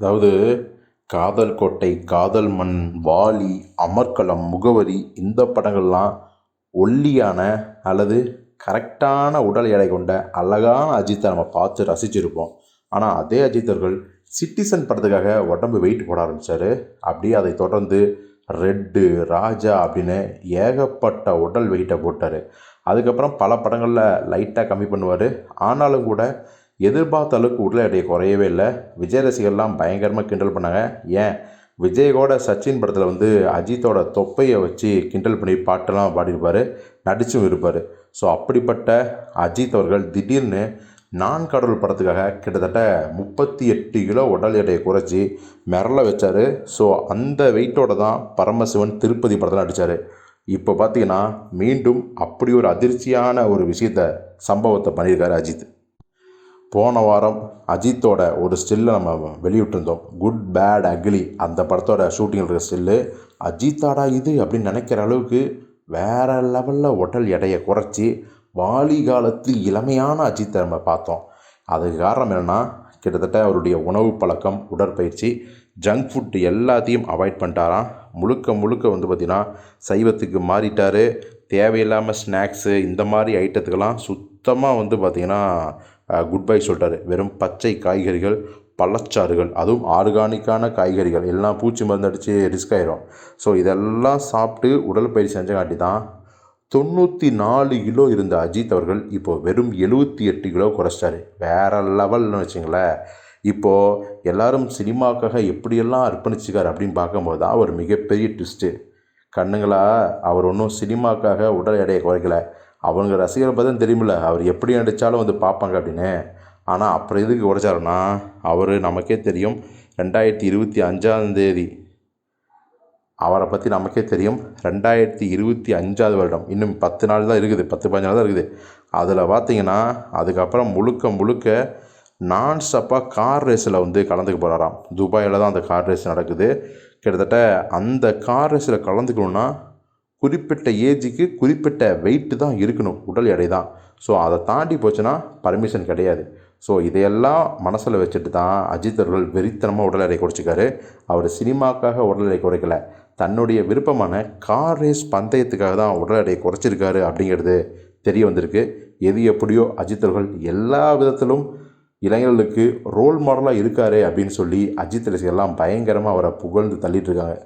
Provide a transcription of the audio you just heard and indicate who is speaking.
Speaker 1: அதாவது காதல் கோட்டை காதல் மண் வாலி அமர்க்களம் முகவரி இந்த படங்கள்லாம் ஒல்லியான அல்லது கரெக்டான உடல் எடை கொண்ட அழகான அஜித்தை நம்ம பார்த்து ரசிச்சிருப்போம். ஆனால் அதே அஜித் அவர்கள் சிட்டிசன் படத்துக்காக உடம்பு வெயிட் போட ஆரம்பித்தார் அப்படியே அதை தொடர்ந்து ரெட்டு ராஜா அப்படின்னு ஏகப்பட்ட உடல் வெயிட்டை போட்டார். அதுக்கப்புறம் பல படங்களில் லைட்டாக கம்மி பண்ணுவார். ஆனாலும் கூட எதிர்பார்த்த அளவுக்கு உடல் எடை குறையவே இல்லை. விஜய் ரசிகர்லாம் பயங்கரமாக கிண்டல் பண்ணாங்க. ஏன்? விஜயோட சச்சின் படத்தில் வந்து அஜித்தோட தொப்பையை வச்சு கிண்டல் பண்ணி பாட்டெல்லாம் பாடியிருப்பார். நடிச்சும் இருப்பார். ஸோ அப்படிப்பட்ட அஜித் அவர்கள் திடீர்னு நான் கடவுள் படத்துக்காக கிட்டத்தட்ட முப்பத்தி எட்டு கிலோ உடல் எடையை குறைச்சி மிரள வச்சார். ஸோ அந்த வெயிட்டோட தான் பரமசிவன் திருப்பதி படத்தில் நடித்தார் இப்போ பார்த்தீங்கன்னா மீண்டும் அப்படி ஒரு அதிர்ச்சியான ஒரு விஷயத்த சம்பவத்தை பண்ணியிருக்காரு அஜித். போன வாரம் அஜித்தோட ஒரு ஸ்டில்லை நம்ம வெளியிட்டிருந்தோம். குட் பேட் அக்லி அந்த படத்தோட ஷூட்டிங் இருக்கிற ஸ்டில்லு அஜித்தாடா இது அப்படின்னு நினைக்கிற அளவுக்கு வேறு லெவலில் உடல் எடையை குறைச்சி வாலி காலத்தில் இளமையான அஜித்தை நம்ம பார்த்தோம். அதுக்கு காரணம் என்னென்னா கிட்டத்தட்ட அவருடைய உணவு பழக்கம் உடற்பயிற்சி ஜங்க் ஃபுட் எல்லாத்தையும் அவாய்ட் பண்ணிட்டாராம். முழுக்க முழுக்க வந்து பார்த்திங்கன்னா சைவத்துக்கு மாறிட்டார். தேவையில்லாமல் ஸ்நாக்ஸு இந்த மாதிரி ஐட்டத்துக்கெல்லாம் சுத்தமாக வந்து பார்த்திங்கன்னா குட் பை சொல்லிட்டாரு வெறும் பச்சை காய்கறிகள் பழச்சாறுகள் அதுவும் ஆர்கானிக்கான காய்கறிகள். எல்லாம் பூச்சி மருந்து அடித்து ரிஸ்க் ஆயிரும். ஸோ இதெல்லாம் சாப்பிட்டு உடற்பயிற்சி செஞ்சங்காட்டி தான் தொண்ணூற்றி நாலு கிலோ இருந்த அஜித் அவர்கள் இப்போது வெறும் எழுபத்தி எட்டு கிலோ குறைச்சிட்டாரு. வேறு லெவல்னு வச்சுங்களேன். இப்போது எல்லாரும் சினிமாக்காக எப்படியெல்லாம் அர்ப்பணிச்சுக்கார் அப்படின்னு பார்க்கும்போது தான் ஒரு மிகப்பெரிய ட்விஸ்ட்டு கண்ணுங்களா அவர் ஒன்றும் சினிமாக்காக உடல் எடையை குறைக்கலை. அவங்க ரசிகரை பார்த்தா தெரியுமில்ல. அவர் எப்படி நடித்தாலும் வந்து பார்ப்பாங்க அப்படின்னு. ஆனால் அப்புறம் எதுக்கு குறைச்சாருன்னா அவர் நமக்கே தெரியும். ரெண்டாயிரத்தி இருபத்தி அஞ்சாம் தேதி. அவரை பற்றி நமக்கே தெரியும். ரெண்டாயிரத்தி இருபத்தி அஞ்சாவது வருடம். இன்னும் பத்து நாள் தான் இருக்குது. பத்து பதினஞ்சு நாள் தான் இருக்குது. அதில் பார்த்தீங்கன்னா அதுக்கப்புறம் முழுக்க முழுக்க நான் ஸ்டப்பாக கார் ரேஸில் வந்து கலந்துக்க போகிறாராம் துபாயில் தான் அந்த கார் ரேஸ் நடக்குது. கிட்டத்தட்ட அந்த கார் ரேஸில் கலந்துக்கணுன்னா குறிப்பிட்ட ஏஜுக்கு குறிப்பிட்ட வெயிட்டு தான் இருக்கணும் உடல் எடை தான். ஸோ அதை தாண்டி போச்சுன்னா பர்மிஷன் கிடையாது. ஸோ இதையெல்லாம் மனசில் வச்சுட்டு தான் அஜித் அவர்கள் வெறித்தனமாக உடல் எடை குறைச்சிக்காரு அவர் சினிமாக்காக உடல் எடை குறைக்கல. தன்னுடைய விருப்பமான கார் ரேஸ் பந்தயத்துக்காக தான் உடல் எடை குறைச்சிருக்காரு அப்படிங்கிறது தெரிய வந்திருக்கு. எது எப்படியோ அஜித் அவர்கள் எல்லா விதத்திலும் இளைஞர்களுக்கு ரோல் மாடலாக இருக்காரு அப்படின்னு சொல்லி அஜித் ரசிகர்லாம் பயங்கரமாக அவரை புகழ்ந்து தள்ளிட்டு இருக்காங்க.